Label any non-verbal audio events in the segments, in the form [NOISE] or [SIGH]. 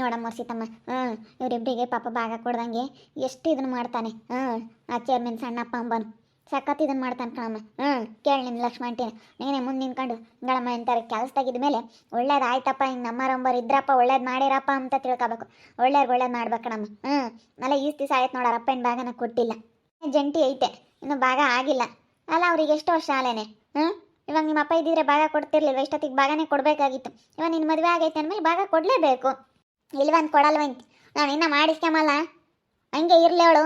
ನೋಡಮ್ಮ ಸೀತಮ್ಮ, ಹ್ಞೂ ಇವರಿಬ್ಬರಿಗೆ ಪಾಪ ಭಾಗ ಕೊಡ್ದಂಗೆ ಎಷ್ಟು ಇದನ್ನ ಮಾಡ್ತಾನೆ, ಹ್ಞೂ, ಆ ಚೇರ್ಮನ್ ಸಣ್ಣಪ್ಪ ಅಂಬನು. ಸಖತ್ ಇದನ್ನ ಮಾಡ್ತಾನೆ ಕಣಮ್ಮ, ಹ್ಞೂ, ಕೇಳಿ ನಿಮ್ಮ ಲಕ್ಷ್ಮಂಟಿನ ನೀನೇ ಮುಂದೆ ನಿಂತ್ಕೊಂಡು ಗಳಮ್ಮ ಅಂತಾರೆ ಕೆಲಸದಾಗಿದ್ದ ಮೇಲೆ ಒಳ್ಳೇದು ಆಯ್ತಪ್ಪ ಹಿಂಗೆ ನಮ್ಮರಂಬರು ಇದ್ರಪ್ಪ, ಒಳ್ಳೇದು ಮಾಡಿರಪ್ಪ ಅಂತ ತಿಳ್ಕೊಬೇಕು. ಒಳ್ಳೇದು ಒಳ್ಳೇದು ಮಾಡ್ಬೇಕು ಕಣಮ್ಮ, ಹ್ಞೂ. ಅಲ್ಲ ಈ ದಿವಸ ಆಯ್ತು ನೋಡ ಅಪ್ಪನ ಭಾಗನ ಕೊಟ್ಟಿಲ್ಲ. ಜಂಟಿ ಐತೆ, ಇನ್ನು ಭಾಗ ಆಗಿಲ್ಲ. ಅಲ್ಲ, ಅವ್ರಿಗೆ ಎಷ್ಟು ವರ್ಷ ಆಲೇನೆ, ಹ್ಞೂ. ಇವಾಗ ನಿಮ್ಮ ಅಪ್ಪ ಇದ್ದಿದ್ರೆ ಭಾಗ ಕೊಡ್ತಿರ್ಲಿಲ್ಲ ಇಷ್ಟೊತ್ತಿಗೆ ಭಾಗನೇ ಕೊಡಬೇಕಾಗಿತ್ತು. ಇವಾಗ ನಿನ್ನ ಮದುವೆ ಆಗೈತೆ ಅಂದಮೇಲೆ ಭಾಗ ಕೊಡಲೇಬೇಕು. ಇಲ್ವಂತ ಕೊಡಲ್ವಂತ ನಾನು ಇನ್ನೂ ಮಾಡಿಸ್ಕೊಂಬಲ್ಲ ಹಂಗೆ ಇರ್ಲಿ ಅವಳು.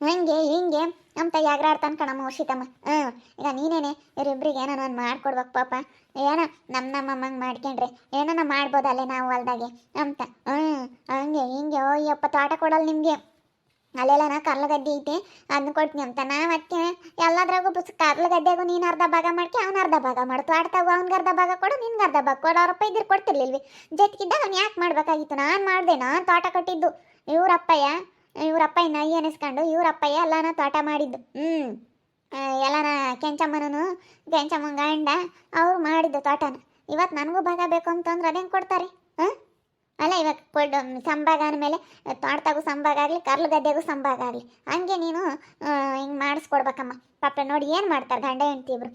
ಹಂಗೆ, ಹಿಂಗೆ ಅಂತ ಯಾಗ್ರಾಡ್ತಾನೆ ಕಣಮ್ಮ ವರ್ಷಿತಮ್ಮ ಹ್ಞೂ ಈಗ ನೀನೇನೆ ಇವರಿಬ್ರಿಗೆ ಏನೋ ನಾನು ಮಾಡ್ಕೊಡ್ಬೇಕು ಪಾಪ. ಏನೋ ನಮ್ಮ ನಮ್ಮ ಅಮ್ಮಂಗೆ ಮಾಡ್ಕೊಂಡ್ರೆ, ಏನೋ ಮಾಡ್ಬೋದಲ್ಲೇ ನಾವು ಹೊಲ್ದಾಗೆ ಅಂತ. ಹ್ಞೂ ಹಂಗೆ, ಹಿಂಗೆ ಅಯ್ಯಪ್ಪ ತೋಟ ಕೊಡಲ್ಲ ನಿಮಗೆ. ಅಲ್ಲೆಲ್ಲ ನಾ ಕರ್ಲ ಗದ್ದೆ ಐತೆ ಅದನ್ನ ಕೊಡ್ತೀನಿ ಅಂತ. ನಾ ಮತ್ತೆ ಎಲ್ಲದ್ರಾಗೂ ಬಸ್ ಕಾರ್ಲ ಗದ್ದೆಗೂ ನೀನು ಅರ್ಧ ಭಾಗ ಮಾಡ್ಕೆ, ಅವ್ನು ಅರ್ಧ ಭಾಗ ಮಾಡ್ತು ಆಡ್ತಾವ ಅವ್ನಿಗೆ ಅರ್ಧ ಭಾಗ ಕೊಡು, ನಿನ್ಗೆ ಅರ್ಧ ಭಾಗ ಕೊಡು. ಅವ್ರಪ್ಪ ಇದ್ರೆ ಕೊಡ್ತಿರ್ಲಿಲ್ವಿ. ಜೊತೆಗಿದ್ದಾಗ ಅವ್ನು ಯಾಕೆ ಮಾಡ್ಬೇಕಾಗಿತ್ತು? ನಾನು ಮಾಡಿದೆ, ನಾನು ತೋಟ ಕಟ್ಟಿದ್ದು. ಇವ್ರಪ್ಪಯ್ಯ ಇವ್ರಪ್ಪ ಇನ್ನ ಎನಿಸ್ಕೊಂಡು ಇವ್ರಪ್ಪಯ್ಯ ಎಲ್ಲಾನ ತೋಟ ಮಾಡಿದ್ದು. ಹ್ಞೂ ಎಲ್ಲಾನ ಕೆಂಚಮ್ಮನೂ ಕೆಂಚಮ್ಮನ ಗಂಡ ಅವ್ರು ಮಾಡಿದ್ದು ತೋಟನ. ಇವತ್ತು ನನಗೂ ಭಾಗ ಬೇಕು ಅಂತಂದ್ರೆ ಅದೇನು ಕೊಡ್ತಾರೆ? ಅಲ್ಲ, ಇವಾಗ ಕೊಡ್ ಸಂಭಾಗ ಅಂದಮೇಲೆ ತೋಟದಾಗೂ ಸಂಭಾಗ ಆಗಲಿ, ಕರ್ಲು ಗದ್ದೆಗೂ ಸಂಭಾಗ ಆಗಲಿ. ಹಂಗೆ ನೀನು ಹಿಂಗೆ ಮಾಡಿಸ್ಕೊಡ್ಬೇಕಮ್ಮ. ಪಾಪ ನೋಡಿ ಏನು ಮಾಡ್ತಾರೆ ಗಂಡ ಹೆಂಡ್ತಿ ಇಬ್ರು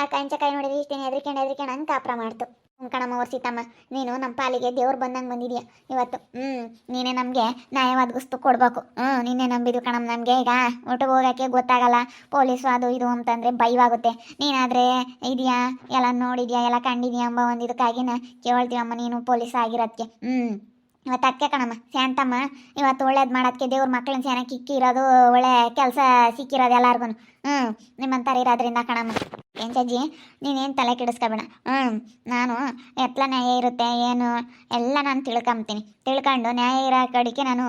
ಆ ಕಂಚಕಾಯಿ ನೋಡಿದ್ರೆ ಇಷ್ಟೇನು ಹೆದರ್ಕೊಂಡು ಹೆದರ್ಕೊಂಡು ಹಂಗೆ ಕಾಪ್ರ ಮಾಡ್ತು. ಕಣಮ್ಮ ಸೀತಮ್ಮ, ನೀನು ನಮ್ಮ ಪಾಲಿಗೆ ದೇವ್ರು ಬಂದಂಗೆ ಬಂದಿದ್ಯಾ? ಇವತ್ತು ಹ್ಞೂ ನೀನೇ ನಮಗೆ ನ್ಯಾಯವಾದ ಗುಸ್ತು ಕೊಡಬೇಕು. ಹ್ಞೂ ನೀನೇ ನಂಬಿದ್ದು ಕಣಮ್ಮ ನಮಗೆ. ಈಗ ಊಟಕ್ಕೆ ಹೋಗೋಕ್ಕೆ ಗೊತ್ತಾಗಲ್ಲ. ಪೊಲೀಸು ಅದು ಇದು ಅಂತಂದರೆ ಭಯವಾಗುತ್ತೆ. ನೀನಾದರೆ ಇದೆಯಾ? ಎಲ್ಲ ನೋಡಿದ್ಯಾ? ಎಲ್ಲ ಕಂಡಿದ್ಯಾ ಎಂಬ ಒಂದು ಇದಕ್ಕಾಗಿನ ಕೇಳ್ತೀವಮ್ಮ ನೀನು ಪೊಲೀಸ್ ಆಗಿರೋದಕ್ಕೆ ಹ್ಞೂ ಇವತ್ತು ಅಕ್ಕೆ ಕಣಮ್ಮ, ಶಾಂತಮ್ಮ, ಇವತ್ತು ಒಳ್ಳೇದು ಮಾಡೋದಕ್ಕೆ ದೇವ್ರ ಮಕ್ಕಳನ್ನ ಚೆನ್ನಾಗಿ ಕಿಕ್ಕಿರೋದು ಒಳ್ಳೆ ಕೆಲಸ ಸಿಕ್ಕಿರೋದು ಎಲ್ಲರಿಗೂ ಹ್ಞೂ ನಿಮ್ಮಂತಾರೆ ಇರೋದ್ರಿಂದ ಕಣಮ್ಮ. ಏನ್ ಜಜ್ಜಿ ನೀನೇನು ತಲೆ ಕೆಡಿಸ್ಕೊಬೇಡ. ಹ್ಞೂ ನಾನು ಎತ್ಲ ನ್ಯಾಯ ಇರುತ್ತೆ, ಏನು, ಎಲ್ಲ ನಾನು ತಿಳ್ಕೊಂತೀನಿ ತಿಳ್ಕೊಂಡು ನ್ಯಾಯ ಇರೋ ಕಡೆಗೆ ನಾನು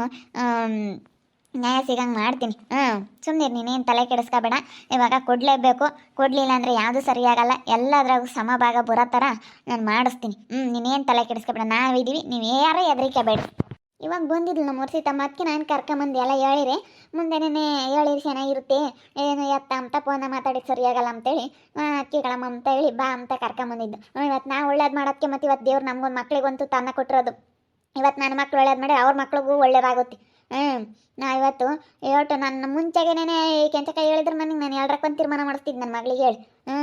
ನ್ಯಾಯ ಸಿಗಂಗೆ ಮಾಡ್ತೀನಿ. ಹ್ಞೂ ಸುಮ್ಮನೆ ನೀನೇನು ತಲೆ ಕೆಡಿಸ್ಕೋಬೇಡ. ಇವಾಗ ಕೊಡಲೇಬೇಕು. ಕೊಡಲಿಲ್ಲ ಅಂದರೆ ಯಾವುದು ಸರಿಯಾಗಲ್ಲ. ಎಲ್ಲದ್ರಾಗೂ ಸಮಭಾಗ ಬರೋ ಥರ ನಾನು ಮಾಡಿಸ್ತೀನಿ. ಹ್ಞೂ ನೀನೇನು ತಲೆ ಕೆಡಿಸ್ಕೋಬೇಡ. ನಾವಿದ್ದೀವಿ ನೀವು ಯಾರು ಹೆದರಿಕೆ ಬೇಡ ಇವಾಗ ಬಂದಿದ್ಲು ನಮ್ಮ ತಮ್ಮ ಅದಕ್ಕೆ ನಾನು ಕರ್ಕೊಂಬಂದು. ಎಲ್ಲ ಹೇಳಿರಿ ಮುಂದೆನೇ ಹೇಳಿರಿ ಚೆನ್ನಾಗಿರುತ್ತೆ. ಏನು ಎತ್ತ ಅಂತ ಫೋನ ಮಾತಾಡಿ ಸರಿಯಾಗಲ್ಲ ಅಂತೇಳಿ. ಅಕ್ಕಿಗಳಮ್ಮ ಅಂತ ಹೇಳಿ ಬಾ ಅಂತ ಕರ್ಕೊಂಬಂದಿದ್ದು. ಇವತ್ತು ನಾವು ಒಳ್ಳೇದು ಮಾಡೋದಕ್ಕೆ ಮತ್ತು ಇವತ್ತು ದೇವ್ರು ನಮಗೊಂದು ಮಕ್ಳಿಗಂತೂ ತನ್ನ ಕೊಟ್ಟಿರೋದು. ಇವತ್ತು ನನ್ನ ಮಕ್ಳು ಒಳ್ಳೇದು ಮಾಡಿ ಅವ್ರ ಮಕ್ಳಿಗೂ ಒಳ್ಳೇದಾಗುತ್ತೆ. ಹ್ಞೂ ನಾ ಇವತ್ತು ಹೇಳ್ಟು ನನ್ನ ಮುಂಚೆಗೇನೆ ಈ ಕೈ ಹೇಳಿದ್ರೆ ನನಗೆ ನಾನು ಎರಡರಕ್ಕೊಂದು ತೀರ್ಮಾನ ಮಾಡಿಸ್ತಿದ್ದೆ ನನ್ನ ಮಗಳಿಗೆ ಹೇಳಿ. ಹ್ಞೂ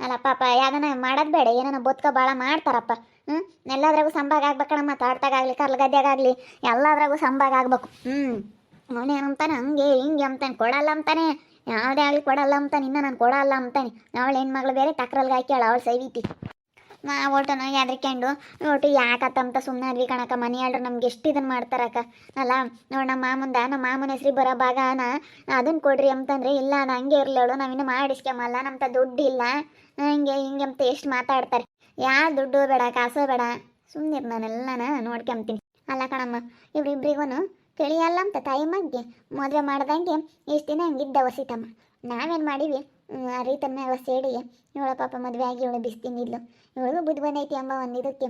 ಅಲ್ಲ ಪಾಪ, ಯಾವ್ದನ ಮಾಡೋದು ಬೇಡ. ಏನನ ಬದುಕೋ ಭಾಳ ಮಾಡ್ತಾರಪ್ಪ. ಹ್ಞೂ ಎಲ್ಲದ್ರಾಗೂ ಸಂಭಾಗ ಆಗ್ಬೇಕಣ್ಣ ತಾಡ್ತಾಗಾಗಲಿ ಆಡ್ತಾಗಾಗಲಿ ಗದ್ದೆಗಾಗಲಿ ಎಲ್ಲದ್ರಾಗೂ ಸಂಭಾಗ ಆಗ್ಬೇಕು. ಹ್ಞೂ ಅವನೇನಂತಾನೆ ಹಂಗೆ, ಹಿಂಗೆ ಅಂತಾನೆ. ಕೊಡಲ್ಲ ಅಂತಾನೆ. ಯಾವುದೇ ಆಗಲಿ ಕೊಡಲ್ಲ ಅಂತಾನೆ. ಇನ್ನೂ ನಾನು ಕೊಡಲ್ಲ ಅಂತಾನೆ. ಅವಳು ಹೆಣ್ಮಗಳು ಬೇರೆ ತಕ್ರಲ್ಗೆ ಹಾಕ್ಯಾಳ, ಅವಳು ಸೈವಿತಿ. ನಾ ಒಟ್ಟು ನಾ ಯಾದ್ರಿಕೊಂಡು ಒಟ್ಟು ಯಾಕತ್ತಂತ ಸುಮ್ಮನೆ ಅದ್ವಿ ಕಣಕ್ಕ. ಮನೆ ಹೇಳ್ರಿ ನಮ್ಗೆ ಎಷ್ಟು ಇದನ್ನು ಮಾಡ್ತಾರಕ್ಕ ಅಲ್ಲ, ನೋಡಿ ನಮ್ಮ ಮಾಮಂದ ನಮ್ಮ ಮಾಮನ ಹೆಸ್ರಿ ಬರೋ ಭಾಗನ ಅದನ್ನು ಕೊಡ್ರಿ ಅಂತಂದ್ರೆ, ಇಲ್ಲ, ಅದು ಹಂಗೆ ಇರಲೇಳು ನಾವಿನ್ನು ಮಾಡಿಸ್ಕೊಂಬಲ್ಲ ನಮ್ಮ ದುಡ್ಡು ಇಲ್ಲ. ಹಂಗೆ, ಹಿಂಗೆ ಅಂತ ಎಷ್ಟು ಮಾತಾಡ್ತಾರೆ. ಯಾ ದುಡ್ಡು ಬೇಡ, ಕಾಸು ಬೇಡ. ಸುಮ್ಮನೆ ನಾನೆಲ್ಲನ ನೋಡ್ಕೊಂತೀನಿ. ಅಲ್ಲ ಕಣಮ್ಮ ಇವ್ರಿಬ್ರಿಗೂ ತಿಳಿಯಲ್ಲ ಅಂತ ತಾಯಿ ಮಗ್ಗೆ ಮದುವೆ ಮಾಡ್ದಂಗೆ ಇಷ್ಟು ದಿನ ಹಂಗಿದ್ದ ವಸಿತಮ್ಮ. ನಾವೇನು ಮಾಡೀವಿ ಆ ರೀತನ ಎಲ್ಲ ಸೇಡಿ ಇವಳ ಪಾಪ ಮದುವೆ ಆಗಿ ಇವಳು ಬಿಸ್ತಿನಿದ್ಲು ಇವಳಿಗೂ ಬುದ್ಧಿ ಬಂದೈತಿ ಅಮ್ಮ ಒಂದು ಇದಕ್ಕೆ.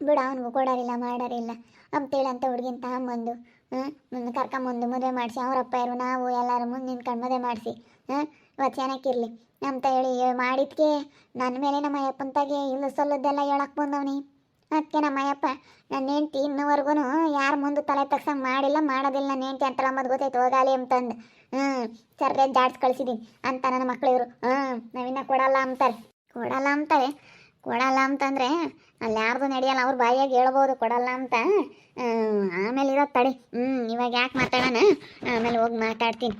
ಬಿಡ, ಅವನಿಗೂ ಕೊಡೋರಿಲ್ಲ, ಮಾಡೋರಿಲ್ಲ. ಅಂತೇಳಿ ಅಂತ ಹುಡುಗಿನ ತಗೊಂಬಂದು ಹ್ಞೂ ಕರ್ಕೊಂಬಂದು ಮದುವೆ ಮಾಡಿಸಿ ಅವರಪ್ಪ ಇರು ನಾವು ಎಲ್ಲರೂ ಮುಂದೆ ನಿಂತ್ಕೊಂಡು ಮದುವೆ ಮಾಡಿಸಿ ಹಾಂ ಚೆನ್ನಾಗಿರ್ಲಿ ಅಂತ ಹೇಳಿ ಮಾಡಿದ್ಕೆ ನನ್ನ ಮೇಲೆ ನಮ್ಮ ಅಯ್ಯಪ್ಪಂತಾಗೆ ಇಲ್ಲ ಸಲ್ಲದ್ದೆಲ್ಲ ಹೇಳಕ್ಕೆ ಬಂದವನಿ. ಅದಕ್ಕೆ ನಮ್ಮ ಅಯ್ಯಪ್ಪ ನನ್ನ ಹೆಂಡ್ತಿ ಇನ್ನುವರೆಗೂ ಯಾರು ಮುಂದೆ ತಲೆ ತಗ್ಸಂಗೆ ಮಾಡಿಲ್ಲ, ಮಾಡೋದಿಲ್ಲ ನನ್ನ ಹೆಂಡ್ತಿ ಅಂತ ಅಂಬದು ಗೊತ್ತಾಯ್ತು ಹೋಗಾಲಿ ಅಂತಂದು. ಹ್ಞೂ ಸರ್ರೆ ಜಾಡ್ಸ್ ಕಳಿಸಿದ್ದೀನಿ ಅಂತ ನನ್ನ ಮಕ್ಳು ಇವರು. ಹ್ಞೂ ನಾವಿನ್ನ ಕೊಡಲ್ಲ ಅಂತಾರೆ. ಕೊಡಲ್ಲ ಅಂತಾರೆ. ಕೊಡಲ್ಲ ಅಂತಂದರೆ ಅಲ್ಲಿ ಯಾರ್ದು ನಡೆಯಲ್ಲ ಅವ್ರ ಬಾಯಿಯಾಗಿ ಹೇಳ್ಬೋದು ಕೊಡಲ್ಲ ಅಂತ. ಆಮೇಲೆ ಇರೋ ತಡಿ. ಹ್ಞೂ ಇವಾಗ ಯಾಕೆ ಮಾತಾಡೋಣ? ಆಮೇಲೆ ಹೋಗಿ ಮಾತಾಡ್ತೀನಿ.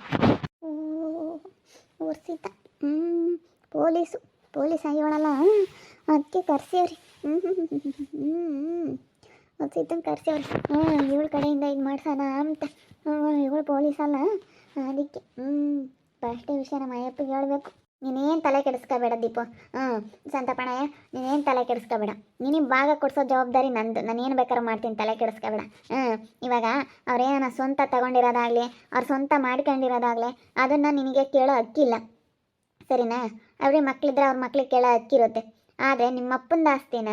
ಉರ್ಸಿತ ಹ್ಞೂ ಪೊಲೀಸು, ಪೊಲೀಸ್ ಆಗಿವಳಲ್ಲ. ಅದಕ್ಕೆ ಕರ್ಸೇವ್ರಿ ಹ್ಞೂ ಹ್ಞೂ ಉರ್ಸಿತಂಗೆ ಕರ್ಸೇವ್ರಿ ಹ್ಞೂ ಇವಳ ಕಡೆಯಿಂದ ಇದು ಮಾಡ್ಸೋಣ ಅಂತ. ಹ್ಞೂ ಇವಳು ಪೊಲೀಸ್ ಅಲ್ಲ ಅದಕ್ಕೆ ಹ್ಞೂ ಫಸ್ಟೇ ವಿಷಯ ನಮ್ಮ ಅಯ್ಯಪ್ಪಗೆ ಹೇಳಬೇಕು. ನೀನೇನು ತಲೆ ಕೆಡಿಸ್ಕೋಬೇಡ ದೀಪು. ಹ್ಞೂ ಸಂತಪಣಯ್ಯ ನೀನೇನು ತಲೆ ಕೆಡಿಸ್ಕೋಬೇಡ. ನಿನಗೆ ಭಾಗ ಕೊಡಿಸೋ ಜವಾಬ್ದಾರಿ ನಂದು. ನಾನು ಏನು ಬೇಕಾದ್ರೂ ಮಾಡ್ತೀನಿ, ತಲೆ ಕೆಡಿಸ್ಕೋಬೇಡ. ಹ್ಞೂ ಇವಾಗ ಅವ್ರೇನ ಸ್ವಂತ ತಗೊಂಡಿರೋದಾಗಲಿ, ಅವ್ರು ಸ್ವಂತ ಮಾಡ್ಕೊಂಡಿರೋದಾಗಲಿ, ಅದನ್ನು ನಿನಗೆ ಕೇಳೋ ಹಕ್ಕಿಲ್ಲ. ಸರಿನಾ? ಅವ್ರಿಗೆ ಮಕ್ಕಳಿದ್ರೆ ಅವ್ರ ಮಕ್ಳಿಗೆ ಕೇಳೋ ಹಕ್ಕಿರುತ್ತೆ. ಆದರೆ ನಿಮ್ಮ ಅಪ್ಪಂದು ಆಸ್ತಿನ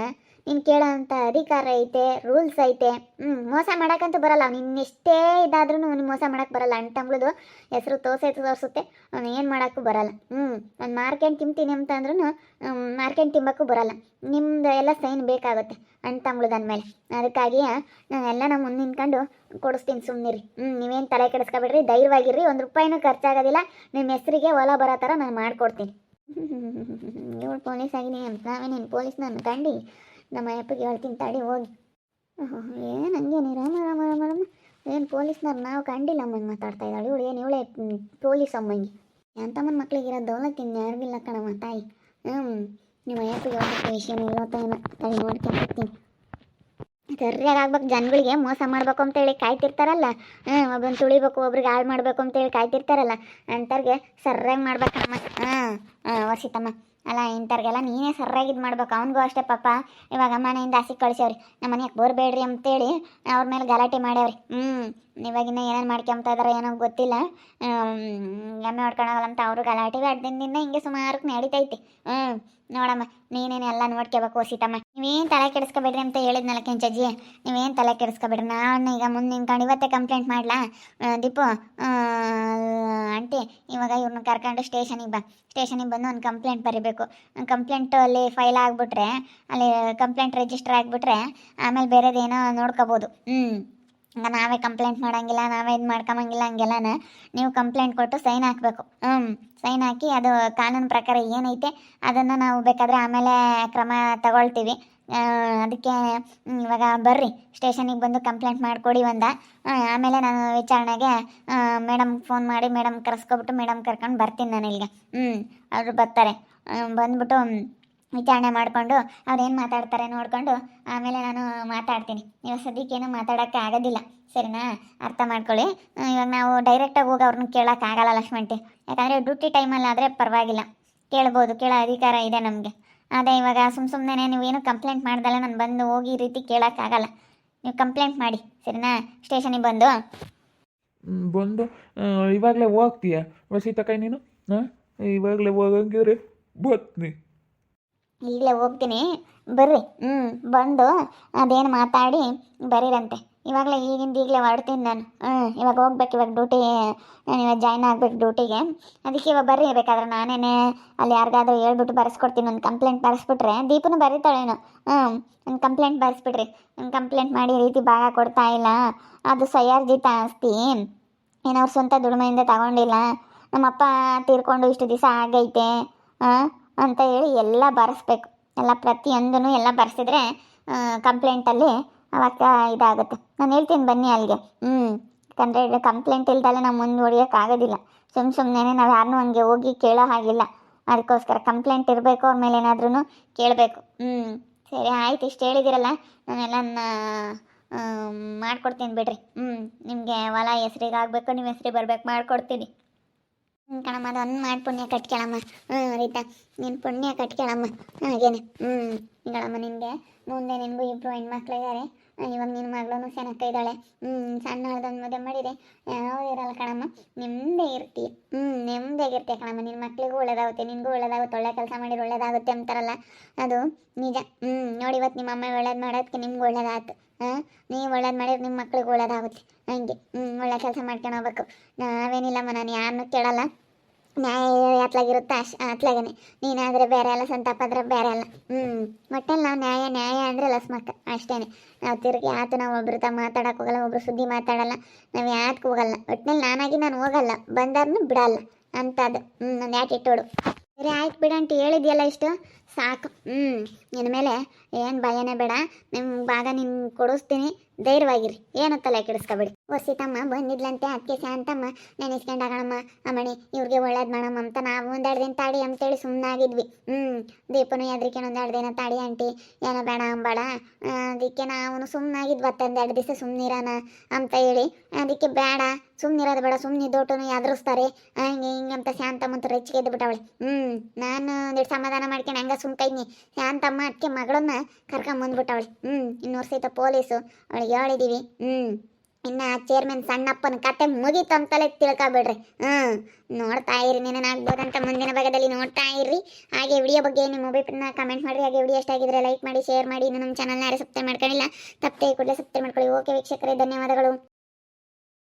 ನೀನು ಕೇಳೋಂಥ ಅಧಿಕಾರ ಐತೆ ರೂಲ್ಸ್ ಐತೆ. ಹ್ಞೂ ಮೋಸ ಮಾಡೋಕ್ಕಂತೂ ಬರಲ್ಲ. ನಿನ್ನ ಎಷ್ಟೇ ಇದಾದ್ರೂ ಅವ್ನು ಮೋಸ ಮಾಡೋಕ್ಕೆ ಬರಲ್ಲ. ಅಂಟಂಬ್ಳದು ಹೆಸರು ತೋಸೆ ತೋರಿಸುತ್ತೆ. ಅವ್ನು ಏನು ಮಾಡೋಕ್ಕೂ ಬರಲ್ಲ. ಹ್ಞೂ ನಾನು ಮಾರ್ಕೆಂಡ್ ತಿಂತೀನಿ ಅಂತ ಅಂದ್ರೂ ಮಾರ್ಕೆಟ್ ತಿಂಬಕ್ಕೂ ಬರಲ್ಲ. ನಿಮ್ದು ಎಲ್ಲ ಸೈನ್ ಬೇಕಾಗುತ್ತೆ ಅಣ್ಣ ಅಂದಮೇಲೆ. ಅದಕ್ಕಾಗಿ ನಾನೆಲ್ಲ ನಮ್ಮ ಮುಂದೆ ನಿಂತ್ಕೊಂಡು ಕೊಡಿಸ್ತೀನಿ. ಸುಮ್ಮನಿರಿ ಹ್ಞೂ ನೀವೇನು ತಲೆ ಕೆಡಿಸ್ಕೊಬೇಡ್ರಿ. ಧೈರ್ಯವಾಗಿರ್ರಿ. ಒಂದು ರೂಪಾಯಿನೂ ಖರ್ಚಾಗೋದಿಲ್ಲ. ನಿಮ್ಮ ಹೆಸರಿಗೆ ಹೊಲ ಬರೋ ಥರ ನಾನು ಮಾಡ್ಕೊಡ್ತೀನಿ. [LAUGHS] ಇವಳು ಪೊಲೀಸ್ ಆಗಿನಿ ಅಂತ. ನಾವೇನೇನು ಪೊಲೀಸ್ ನಾನು ಕಂಡು ನಮ್ಮ ಅಯ್ಯಪ್ಪಗೆ ಹೇಳ್ತೀನಿ, ತಡಿ, ಹೋಗಿ. ಏನು ಹಂಗೇನಿ ರಾಮ ರಾಮ ರಾಮ ರಾಮ. ಏನು ಪೊಲೀಸ್ನವ್ರು? ನಾವು ಕಂಡಿಲ್ಲ ಅಮ್ಮಂಗೆ ಮಾತಾಡ್ತಾ ಇದ್ದಾಳೆ. ಇವಳು ಏನು, ಇವಳೇ ಪೊಲೀಸ್ ಅಮ್ಮಂಗೆ. ಎಂತಮ್ಮನ ಮಕ್ಳಿಗಿರೋ ದೌಲತ್ ಇನ್ನು ಯಾರಿಗಿಲ್ಲ ಕಣಮ್ಮ ತಾಯಿ. ಹ್ಞೂ ನಿಮ್ಮ ಅಯ್ಯಪ್ಪಿಗೆ ಹೋಗ್ಬೇಕು ವಿಷಯ ಇವತ್ತೇನು ತಡಿ ನೋಡ್ಕೊಂಡ್ಬಿಡ್ತೀನಿ ಸರಿಯಾಗಿ ಆಗ್ಬೇಕು, ಜನಗಳಿಗೆ ಮೋಸ ಮಾಡ್ಬೇಕು ಅಂತೇಳಿ ಕಾಯ್ತಿರ್ತಾರಲ್ಲ. ಹ್ಞೂ ಒಬ್ಬನ ತುಳಿಬೇಕು, ಒಬ್ರಿಗೆ ಹಾಳು ಮಾಡ್ಬೇಕು ಅಂತೇಳಿ ಕಾಯ್ತಿರ್ತಾರಲ್ಲ. ಅಂಥವ್ರಿಗೆ ಸರ್ಯಾಗಿ ಮಾಡ್ಬೇಕಮ್ಮ. ಹಾಂ ಹಾಂ ವರ್ಷಿತಮ್ಮ ಅಲ್ಲ, ಇಂಥವ್ರಿಗೆಲ್ಲ ನೀನೇ ಸರಿಯಾಗಿ ಇದು ಮಾಡ್ಬೇಕು. ಅವ್ನಿಗೂ ಅಷ್ಟೇ ಪಾಪ. ಇವಾಗ ಮನೆಯಿಂದ ಹಸಿ ಕಳಿಸ್ಯಾವ್ರಿ. ನಮ್ಮ ಮನೆಗೆ ಬರಬೇಡ್ರಿ ಅಂತೇಳಿ ಅವ್ರ ಮೇಲೆ ಗಲಾಟೆ ಮಾಡ್ಯಾವ್ರಿ. ಹ್ಞೂ ಇವಾಗಿನ್ನ ಏನೇನು ಮಾಡ್ಕೊಂತ ಇದಾರೆ ಏನೋ ಗೊತ್ತಿಲ್ಲ. ಎಮ್ಮೆ ಹೊಡ್ಕೊಳಲ್ಲ ಅಂತ ಅವರು ಗಲಾಟೆ. ಅಡ್ದಿಂದ ಹಿಂಗೆ ಸುಮಾರು ನಡೀತೈತಿ. ಹ್ಞೂ ನೋಡಮ್ಮ, ನೀನೇನು ಎಲ್ಲ ನೋಡ್ಕೋಬೇಕು ಸೀತಮ್ಮ. ನೀವೇನು ತಲೆ ಕೆಡಿಸ್ಕೊಬೇಡ್ರಿ ಅಂತ ಹೇಳಿದ್ನಲ್ಲ ಕೆಂಚಜ್ಜಿ ನೀವೇನು ತಲೆ ಕೆಡಿಸ್ಕೊಬೇಡ್ರಿ. ನಾನು ಈಗ ಮುಂದೆ ನಿಂತ್ಕೊಂಡು ಇವತ್ತೇ ಕಂಪ್ಲೇಂಟ್ ಮಾಡ್ಲಾ? ದೀಪು ಆಂಟಿ, ಇವಾಗ ಇವ್ರನ್ನ ಕರ್ಕೊಂಡು ಸ್ಟೇಷನಿಗೆ ಬಾ. ಸ್ಟೇಷನಿಗೆ ಬಂದು ಒಂದು ಕಂಪ್ಲೇಂಟ್ ಬರೀಬೇಕು. ಕಂಪ್ಲೇಂಟ್ ಅಲ್ಲಿ ಫೈಲ್ ಆಗಿಬಿಟ್ರೆ, ಅಲ್ಲಿ ಕಂಪ್ಲೇಂಟ್ ರಿಜಿಸ್ಟರ್ ಆಗಿಬಿಟ್ರೆ, ಆಮೇಲೆ ಬೇರೆದೇನೋ ನೋಡ್ಕೋಬೋದು. ಹ್ಞೂ ನಾವೇ ಕಂಪ್ಲೇಂಟ್ ಮಾಡೋಂಗಿಲ್ಲ, ನಾವೇ ಇದು ಮಾಡ್ಕೊಂಬಂಗಿಲ್ಲ ಹಂಗೆಲ್ಲನ ನೀವು ಕಂಪ್ಲೇಂಟ್ ಕೊಟ್ಟು ಸೈನ್ ಹಾಕಬೇಕು. ಹ್ಞೂ ಸೈನ್ ಹಾಕಿ ಅದು ಕಾನೂನು ಪ್ರಕಾರ ಏನೈತೆ ಅದನ್ನು ನಾವು ಬೇಕಾದರೆ ಆಮೇಲೆ ಕ್ರಮ ತಗೊಳ್ತೀವಿ. ಅದಕ್ಕೆ ಇವಾಗ ಬರ್ರಿ, ಸ್ಟೇಷನಿಗೆ ಬಂದು ಕಂಪ್ಲೇಂಟ್ ಮಾಡಿಕೊಡಿ ಒಂದ. ಆಮೇಲೆ ನಾನು ವಿಚಾರಣೆಗೆ ಮೇಡಮ್ ಫೋನ್ ಮಾಡಿ ಮೇಡಮ್ ಕರೆಸ್ಕೊಬಿಟ್ಟು ಮೇಡಮ್ ಕರ್ಕೊಂಡು ಬರ್ತೀನಿ ನಾನು ಇಲ್ಲಿಗೆ. ಹ್ಞೂ ಅವರು ಬರ್ತಾರೆ. ಬಂದ್ಬಿಟ್ಟು ವಿಚಾರಣೆ ಮಾಡಿಕೊಂಡು ಅವ್ರು ಏನು ಮಾತಾಡ್ತಾರೆ ನೋಡಿಕೊಂಡು ಆಮೇಲೆ ನಾನು ಮಾತಾಡ್ತೀನಿ. ನೀವು ಸದ್ಯಕ್ಕೇನು ಮಾತಾಡೋಕ್ಕೆ ಆಗೋದಿಲ್ಲ. ಸರಿನಾ? ಅರ್ಥ ಮಾಡ್ಕೊಳ್ಳಿ. ಇವಾಗ ನಾವು ಡೈರೆಕ್ಟಾಗಿ ಹೋಗಿ ಅವ್ರನ್ನ ಕೇಳೋಕ್ಕಾಗಲ್ಲ ಲಕ್ಷ್ಮಣ್ಟಿ. ಯಾಕಂದರೆ ಡ್ಯೂಟಿ ಟೈಮಲ್ಲಾದರೆ ಪರವಾಗಿಲ್ಲ. ಕೇಳ್ಬೋದು, ಕೇಳೋ ಅಧಿಕಾರ ಇದೆ ನಮಗೆ. ಅದೇ ಇವಾಗ ಸುಮ್ಮ ಸುಮ್ಮನೆ ನೀವೇನು ಕಂಪ್ಲೇಂಟ್ ಮಾಡ್ದಲ್ಲ, ನಾನು ಬಂದು ಹೋಗಿ ಈ ರೀತಿ ಕೇಳೋಕ್ಕಾಗಲ್ಲ ನೀವು ಕಂಪ್ಲೇಂಟ್ ಮಾಡಿ. ಸರಿನಾ? ಸ್ಟೇಷನಿಗೆ ಬಂದು. ಬಂದು ಇವಾಗಲೇ ಹೋಗ್ತೀಯ? ವಸೀತಕಾಯಿ ನೀನು? ಹಾಂ ಇವಾಗಲೇ ಹೋಗಂಗಿದ್ರೆ ಬತ್ನಿ. ಈಗಲೇ ಹೋಗ್ತೀನಿ. ಬರ್ರಿ. ಹ್ಞೂ ಬಂದು ಅದೇನು ಮಾತಾಡಿ ಬರೀರಂತೆ. ಇವಾಗಲೇ ಈಗಿಂದ ಈಗಲೇ ಹೊರಡ್ತೀನಿ ನಾನು. ಹ್ಞೂ ಇವಾಗ ಹೋಗ್ಬೇಕು ಇವಾಗ ಡ್ಯೂಟಿ ನಾನು ಇವಾಗ ಜಾಯ್ನ್ ಆಗ್ಬೇಕು ಡ್ಯೂಟಿಗೆ ಅದಕ್ಕೆ ಇವಾಗ ಬರ್ರಿ ಬೇಕಾದ್ರೆ ನಾನೇನೆ ಅಲ್ಲಿ ಯಾರಿಗಾದ್ರೂ ಹೇಳ್ಬಿಟ್ಟು ಬರೆಸ್ಕೊಡ್ತೀನಿ. ಒಂದು ಕಂಪ್ಲೇಂಟ್ ಬರೆಸ್ಬಿಟ್ರೆ ದೀಪನು ಬರೀತಾಳೇನು ಹ್ಞೂ ಒಂದು ಕಂಪ್ಲೇಂಟ್ ಬರ್ಸ್ಬಿಡ್ರಿ. ಒಂದು ಕಂಪ್ಲೇಂಟ್ ಮಾಡಿ ಈ ರೀತಿ ಭಾಗ ಕೊಡ್ತಾ ಇಲ್ಲ. ಅದು ಸಯ್ಯಾರ್ಜಿತ ಆಸ್ತಿ. ಏನೋ ಅವ್ರ ಸ್ವಂತ ದುಡಿಮೆಯಿಂದ ತಗೊಂಡಿಲ್ಲ. ನಮ್ಮಪ್ಪ ತೀರ್ಕೊಂಡು ಇಷ್ಟು ದಿವಸ ಆಗೈತೆ. ಹಾಂ? ಅಂತ ಹೇಳಿ ಎಲ್ಲ ಬರೆಸ್ಬೇಕು. ಎಲ್ಲ ಪ್ರತಿಯೊಂದೂ ಎಲ್ಲ ಬರೆಸಿದ್ರೆ ಕಂಪ್ಲೇಂಟಲ್ಲಿ ಅವಾಗ ಇದಾಗುತ್ತೆ. ನಾನು ಹೇಳ್ತೀನಿ ಬನ್ನಿ ಅಲ್ಲಿಗೆ. ಹ್ಞೂ ಯಾಕಂದರೆ ಕಂಪ್ಲೇಂಟ್ ಇಲ್ದಲೆ ನಾವು ಮುಂದುವರಿಯೋಕ್ಕಾಗೋದಿಲ್ಲ ಸುಮ್ಮ ಸುಮ್ಮನೆ ನಾವು ಯಾರನ್ನೂ ಹಂಗೆ ಹೋಗಿ ಕೇಳೋ ಹಾಗಿಲ್ಲ. ಅದಕ್ಕೋಸ್ಕರ ಕಂಪ್ಲೇಂಟ್ ಇರಬೇಕು, ಅವ್ರ ಮೇಲೆ ಏನಾದ್ರೂ ಕೇಳಬೇಕು. ಹ್ಞೂ ಸರಿ, ಆಯ್ತು, ಇಷ್ಟು ಹೇಳಿದಿರಲ್ಲ. ನಾನೆಲ್ಲ ಮಾಡ್ಕೊಡ್ತೀನಿ ಬಿಡ್ರಿ. ಹ್ಞೂ ನಿಮಗೆ ಹೊಲ ಹೆಸ್ರಿಗೆ ಆಗಬೇಕು ನಿಮ್ಮ ಹೆಸ್ರಿಗೆ ಬರ್ಬೇಕು, ಮಾಡ್ಕೊಡ್ತೀನಿ. ಹ್ಞೂ ಕಣಮ್ಮ ಅದೊಂದು ಮಾಡಿ ಪುಣ್ಯ ಕಟ್ಕೊಳಮ್ಮ ಹ್ಞೂ ರೀತಾ, ನೀನು ಪುಣ್ಯ ಕಟ್ಕೊಳಮ್ಮ ಹಾಗೇನೆ. ಹ್ಞೂ ಹಿಂಗಳಮ್ಮ ನಿನಗೆ ಮುಂದೆ ನಿನಗೂ ಇಬ್ಬರು ಹೆಣ್ಮಕ್ಳಿದ್ದಾರೆ ಇವಾಗ ನಿನ್ನ ಮಗಳೂ ಸೆನಕ್ಕ ಇದ್ದಾಳೆ. ಹ್ಞೂ ಸಣ್ಣ ಹಳ್ದೊಂದು ಮದುವೆ ಮಾಡಿದೆ. ಯಾವ್ದು ಇರಲ್ಲ ಕಣಮ್ಮ, ನೆಮ್ಮದಿ ಇರ್ತೀಯ ಹ್ಞೂ ನೆಮ್ಮದಿಯಾಗಿರ್ತೀಯ ಕಣಮ್ಮ. ನಿನ್ನ ಮಕ್ಳಿಗೂ ಒಳ್ಳೇದಾಗುತ್ತೆ, ನಿನಗೂ ಒಳ್ಳೇದಾಗುತ್ತೆ, ಒಳ್ಳೆ ಕೆಲಸ ಮಾಡಿದ್ರೆ ಒಳ್ಳೇದಾಗುತ್ತೆ ಅಂತಾರಲ್ಲ. ಅದು ನಿಜ. ಹ್ಞೂ ನೋಡಿ ಇವತ್ತು ನಿಮ್ಮ ಅಮ್ಮ ಒಳ್ಳೇದು ಮಾಡೋದಕ್ಕೆ ನಿಮ್ಗೆ ಒಳ್ಳೇದಾಯ್ತು ಹಾಂ, ನೀವು ಒಳ್ಳೇದು ಮಾಡಿದ್ರೆ ನಿಮ್ಮ ಮಕ್ಳಿಗೆ ಒಳ್ಳೇದಾಗುತ್ತೆ. ಹಂಗೆ. ಹ್ಞೂ ಒಳ್ಳೆ ಕೆಲಸ ಮಾಡ್ಕೊಂಡು ಹೋಗ್ಬೇಕು. ನಾವೇನಿಲ್ಲಮ್ಮ, ನಾನು ಯಾರನ್ನೂ ಕೇಳಲ್ಲ. ನ್ಯಾಯ ಅತ್ಲಾಗಿರುತ್ತೆ? ಅಶ್ ಅತ್ಲಾಗೇನೆ. ನೀನಾದ್ರೆ ಬೇರೆ ಅಲ್ಲ, ಸಂತಾಪ ಆದ್ರೆ ಬೇರೆ ಅಲ್ಲ. ಹ್ಞೂ ಒಟ್ಟಲ್ಲಿ ನಾವು ನ್ಯಾಯ ನ್ಯಾಯ ಅಂದರೆ ಲಸ್ಮಕ್ಕ ಅಷ್ಟೇ ನಾವು ತಿರುಗಿ ಆತು ನಾವು ಒಬ್ರ ತ ಮಾತಾಡಕ್ಕೆ ಹೋಗಲ್ಲ, ಒಬ್ರು ಸುದ್ದಿ ಮಾತಾಡಲ್ಲ. ನಾವು ಯಾಕೆ ಹೋಗಲ್ಲ. ಒಟ್ಟಿನಲ್ಲಿ ನಾನಾಗಿ ನಾನು ಹೋಗಲ್ಲ. ಬಂದಾರನು ಬಿಡಲ್ಲ. ಅಂತದು. ಹ್ಞೂ ಒಂದು ಆ್ಯಟಿಟ್ಯೂಡು ಸರಿ, ಆಯ್ತು ಬಿಡಂತ ಹೇಳಿದ್ಯಲ್ಲ ಇಷ್ಟು? ಸಾಕು. ಹ್ಞೂ ನಿನ್ನ ಮೇಲೆ ಏನು ಭಯನೇ ಬೇಡ. ನಿಮ್ಮ ಭಾಗ ನಿನ್ ಕೊಡಿಸ್ತೀನಿ. ಧೈರ್ಯವಾಗಿರಿ. ಏನು ತಲೆ ಕೆಡಿಸ್ಕೊಬೇಡಿ. ವರ್ಷಿತಮ್ಮ ಬಂದಿದ್ಲಂತೆ ಅದಕ್ಕೆ ಶಾಂತಮ್ಮ ನೆನೆಸ್ಕೊಂಡಾಗಣಮ್ಮ ಅಮ್ಮಣಿ, ಇವ್ರಿಗೆ ಒಳ್ಳೇದು ಮಾಡಮ್ಮ ಅಂತ ನಾವು ಒಂದೆರಡು ದಿನ ತಾಡಿ ಅಂತೇಳಿ ಸುಮ್ಮನಾಗಿದ್ವಿ ಹ್ಞೂ ದೀಪನು ಎದ್ರಿಕೆ ಒಂದೆರಡು ದಿನ ತಾಡಿ ಆಂಟಿ. ಏನೋ ಬೇಡ ಅಂಬಾಡ ಅದಕ್ಕೆ ನಾವು ಸುಮ್ಮನಾಗಿದ್ವಿ ಒಂದೆರಡು ದಿವಸ ಸುಮ್ಮನಿರೋಣ ಅಂತ ಹೇಳಿ. ಅದಕ್ಕೆ ಬೇಡ ಸುಮ್ಮನಿರೋದು ಬೇಡ ಸುಮ್ಮನಿದ್ದೋಟು ಯಾದ್ರಿಸ್ತಾರೆ ಹಂಗೆ ಹಿಂಗೆ ಅಂತ ಶಾಂತಮ್ಮ ಅಂತ ರೆಚ್ಚಿಗೆ ಎದ್ಬಿಟ್ಟವಳೆ. ಹ್ಞೂ ನಾನು ಒಂದೆರಡು ಸಮಾಧಾನ ಮಾಡ್ಕೊಂಡು ಹಂಗೆ ಸುಮ್ಕೈನಿ ಶಾಂತಮ್ಮ ಅದಕ್ಕೆ ಮಗಳನ್ನ ಕರ್ಕೊಂಬಂದ್ಬಿಟ್ಟವಳೆ. ಹ್ಞೂ ಇನ್ನೂರು ಸಹಿತ ಪೊಲೀಸು. ಅವಳಿಗೆ ಹೇಳಿದ್ದೀವಿ ಹ್ಞೂ ಇನ್ನು ಚೇರ್ಮನ್ ಸಣ್ಣಪ್ಪನ ಕತೆ ಮುಗೀತು ಅಂತಲೇ ತಿಳ್ಕೊಬಿಡ್ರಿ. ಹ್ಞೂ ನೋಡ್ತಾ ಇರಿ ನೀನು ಆಗ್ಬೋದಂತ ಮುಂದಿನ ಭಾಗದಲ್ಲಿ ನೋಡ್ತಾ ಇರ್ರಿ ಹಾಗೆ ವಿಡಿಯೋ ಬಗ್ಗೆ ನಿಮ್ಮ ಅಭಿಪ್ರಾಯನ ಕಮೆಂಟ್ ಮಾಡ್ರಿ. ಹಾಗೆ ವಿಡಿಯೋ ಇಷ್ಟ ಆಗಿದ್ರೆ ಲೈಕ್ ಮಾಡಿ ಶೇರ್ ಮಾಡಿ. ಇನ್ನು ನಮ್ಮ ಚಾನಲ್ನ ಯಾರು ಸಬ್ಸ್ಕ್ರೈಬ್ ಮಾಡ್ಕೊಂಡಿಲ್ಲ, ತಪ್ಪದೆ ಕೂಡಲೇ ಸಬ್ಸ್ಕ್ರೈಬ್ ಮಾಡ್ಕೊಳ್ಳಿ. ಓಕೆ ವೀಕ್ಷಕರೇ, ಧನ್ಯವಾದಗಳು.